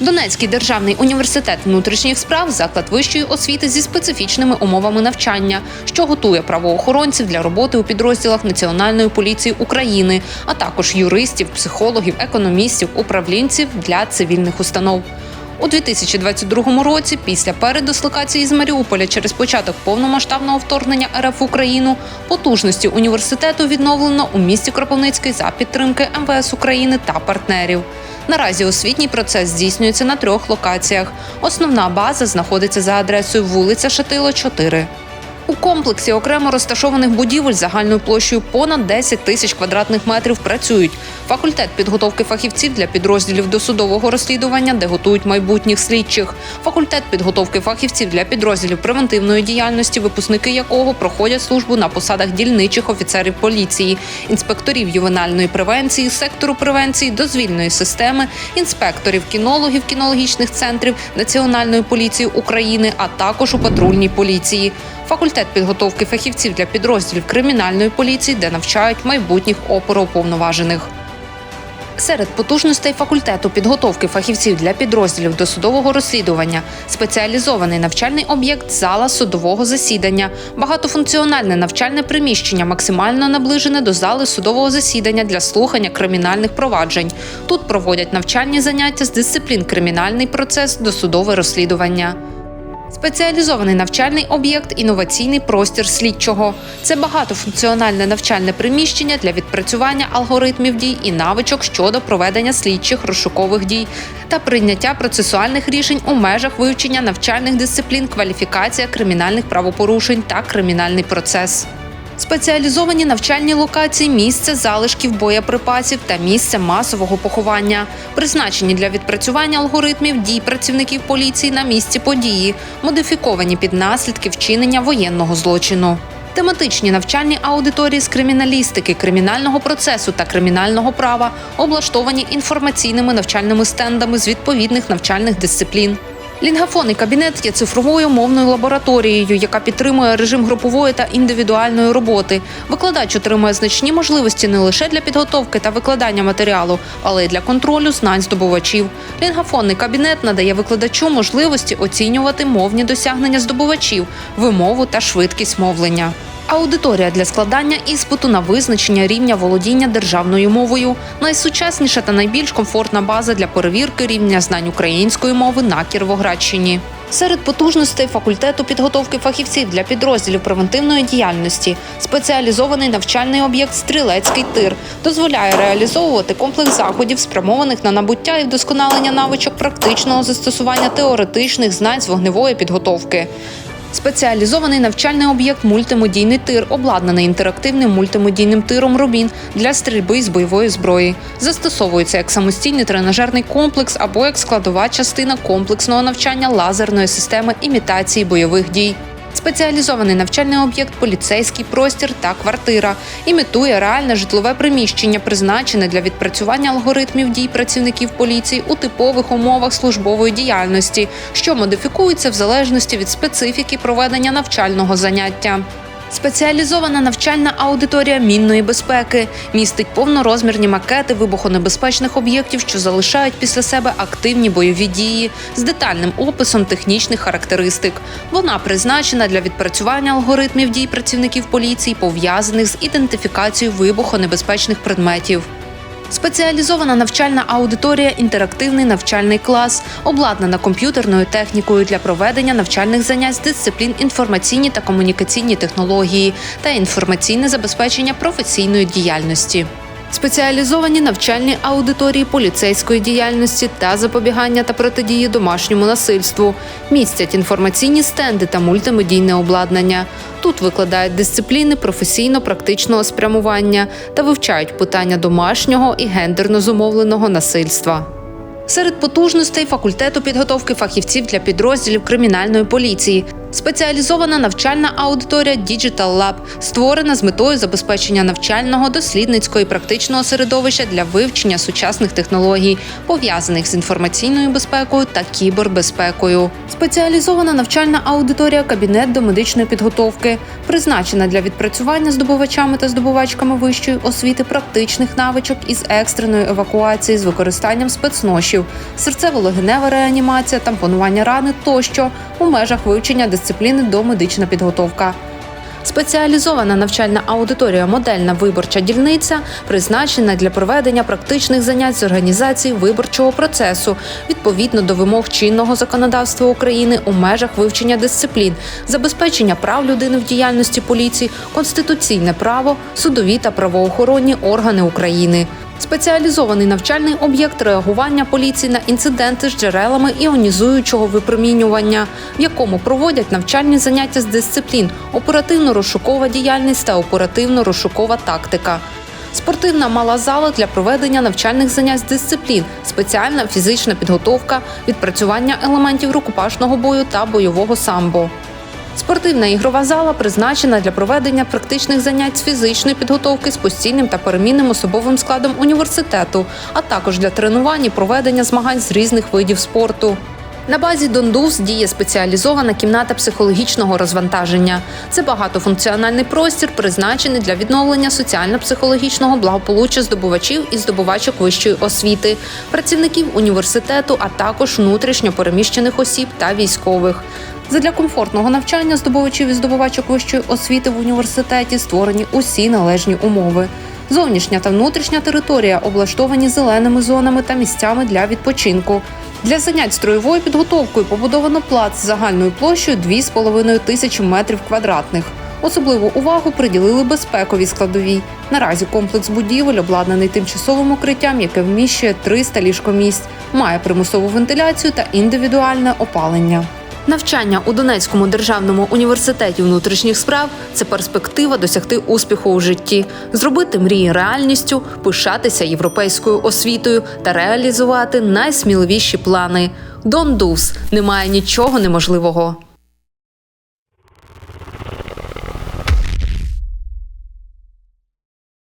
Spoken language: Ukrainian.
Донецький державний університет внутрішніх справ заклад вищої освіти зі специфічними умовами навчання, що готує правоохоронців для роботи у підрозділах Національної поліції України, а також юристів, психологів, економістів, управлінців для цивільних установ. У 2022 році, після передислокації з Маріуполя через початок повномасштабного вторгнення РФ в Україну, потужності університету відновлено у місті Кропивницький за підтримки МВС України та партнерів. Наразі освітній процес здійснюється на трьох локаціях. Основна база знаходиться за адресою вулиця Шатило, 4. У комплексі окремо розташованих будівель загальною площею понад 10 тисяч квадратних метрів працюють факультет підготовки фахівців для підрозділів досудового розслідування, де готують майбутніх слідчих, факультет підготовки фахівців для підрозділів превентивної діяльності, випускники якого проходять службу на посадах дільничих офіцерів поліції, інспекторів ювенальної превенції, сектору превенції, дозвільної системи, інспекторів, кінологів кінологічних центрів Національної поліції України, а також у патрульній поліції. Факультет підготовки фахівців для підрозділів кримінальної поліції, де навчають майбутніх оперуповноважених. Серед потужностей факультету підготовки фахівців для підрозділів досудового розслідування, спеціалізований навчальний об'єкт зала судового засідання, багатофункціональне навчальне приміщення, максимально наближене до зали судового засідання для слухання кримінальних проваджень. Тут проводять навчальні заняття з дисциплін кримінальний процес, досудове розслідування. Спеціалізований навчальний об'єкт інноваційний простір слідчого. Це багатофункціональне навчальне приміщення для відпрацювання алгоритмів дій і навичок щодо проведення слідчих розшукових дій та прийняття процесуальних рішень у межах вивчення навчальних дисциплін, кваліфікація кримінальних правопорушень та кримінальний процес. Спеціалізовані навчальні локації, місце залишків боєприпасів та місце масового поховання, призначені для відпрацювання алгоритмів дій працівників поліції на місці події, модифіковані під наслідки вчинення воєнного злочину. Тематичні навчальні аудиторії з криміналістики, кримінального процесу та кримінального права облаштовані інформаційними навчальними стендами з відповідних навчальних дисциплін. Лінгафонний кабінет є цифровою мовною лабораторією, яка підтримує режим групової та індивідуальної роботи. Викладач отримує значні можливості не лише для підготовки та викладання матеріалу, але й для контролю знань здобувачів. Лінгафонний кабінет надає викладачу можливості оцінювати мовні досягнення здобувачів, вимову та швидкість мовлення. Аудиторія для складання іспиту на визначення рівня володіння державною мовою, найсучасніша та найбільш комфортна база для перевірки рівня знань української мови на Кіровоградщині. Серед потужностей факультету підготовки фахівців для підрозділів превентивної діяльності спеціалізований навчальний об'єкт Стрілецький тир дозволяє реалізовувати комплекс заходів, спрямованих на набуття і вдосконалення навичок практичного застосування теоретичних знань з вогневої підготовки. Спеціалізований навчальний об'єкт мультимедійний тир, обладнаний інтерактивним мультимедійним тиром Рубін для стрільби з бойової зброї. Застосовується як самостійний тренажерний комплекс або як складова частина комплексного навчання лазерної системи імітації бойових дій. Спеціалізований навчальний об'єкт поліцейський простір та квартира імітує реальне житлове приміщення, призначене для відпрацювання алгоритмів дій працівників поліції у типових умовах службової діяльності, що модифікується в залежності від специфіки проведення навчального заняття. Спеціалізована навчальна аудиторія мінної безпеки містить повнорозмірні макети вибухонебезпечних об'єктів, що залишають після себе активні бойові дії з детальним описом технічних характеристик. Вона призначена для відпрацювання алгоритмів дій працівників поліції, пов'язаних з ідентифікацією вибухонебезпечних предметів. Спеціалізована навчальна аудиторія інтерактивний навчальний клас, обладнана комп'ютерною технікою для проведення навчальних занять з дисциплін інформаційні та комунікаційні технології та інформаційне забезпечення професійної діяльності. Спеціалізовані навчальні аудиторії поліцейської діяльності та запобігання та протидії домашньому насильству містять інформаційні стенди та мультимедійне обладнання. Тут викладають дисципліни професійно-практичного спрямування та вивчають питання домашнього і гендерно зумовленого насильства. Серед потужностей факультету підготовки фахівців для підрозділів кримінальної поліції Спеціалізована навчальна аудиторія Digital Lab створена з метою забезпечення навчального, дослідницького і практичного середовища для вивчення сучасних технологій, пов'язаних з інформаційною безпекою та кібербезпекою. Спеціалізована навчальна аудиторія кабінет до медичної підготовки призначена для відпрацювання здобувачами та здобувачками вищої освіти практичних навичок із екстреної евакуації з використанням спецношів, серцево-легенева реанімація, тампонування рани тощо у межах вивчення дисципліни до медична підготовка. Спеціалізована навчальна аудиторія модельна виборча дільниця призначена для проведення практичних занять з організації виборчого процесу відповідно до вимог чинного законодавства України у межах вивчення дисциплін, забезпечення прав людини в діяльності поліції, конституційне право, судові та правоохоронні органи України. Спеціалізований навчальний об'єкт реагування поліції на інциденти з джерелами іонізуючого випромінювання, в якому проводять навчальні заняття з дисциплін, оперативно-розшукова діяльність та оперативно-розшукова тактика. Спортивна мала зала для проведення навчальних занять з дисциплін, спеціальна фізична підготовка, відпрацювання елементів рукопашного бою та бойового самбо. Спортивна ігрова зала призначена для проведення практичних занять з фізичної підготовки з постійним та перемінним особовим складом університету, а також для тренувань і проведення змагань з різних видів спорту. На базі Дондус діє спеціалізована кімната психологічного розвантаження. Це багатофункціональний простір, призначений для відновлення соціально-психологічного благополуччя здобувачів і здобувачок вищої освіти, працівників університету, а також внутрішньо переміщених осіб та військових. Задля комфортного навчання здобувачів і здобувачок вищої освіти в університеті створені усі належні умови. Зовнішня та внутрішня територія облаштовані зеленими зонами та місцями для відпочинку. Для занять строєвою підготовкою побудовано плац з загальною площею 2,5 тисячі метрів квадратних. Особливу увагу приділили безпековій складовій. Наразі комплекс будівель обладнаний тимчасовим укриттям, яке вміщує 300 ліжкомісць, має примусову вентиляцію та індивідуальне опалення. Навчання у Донецькому державному університеті внутрішніх справ це перспектива досягти успіху у житті, зробити мрії реальністю, пишатися європейською освітою та реалізувати найсміливіші плани. Дон Дондус немає нічого неможливого.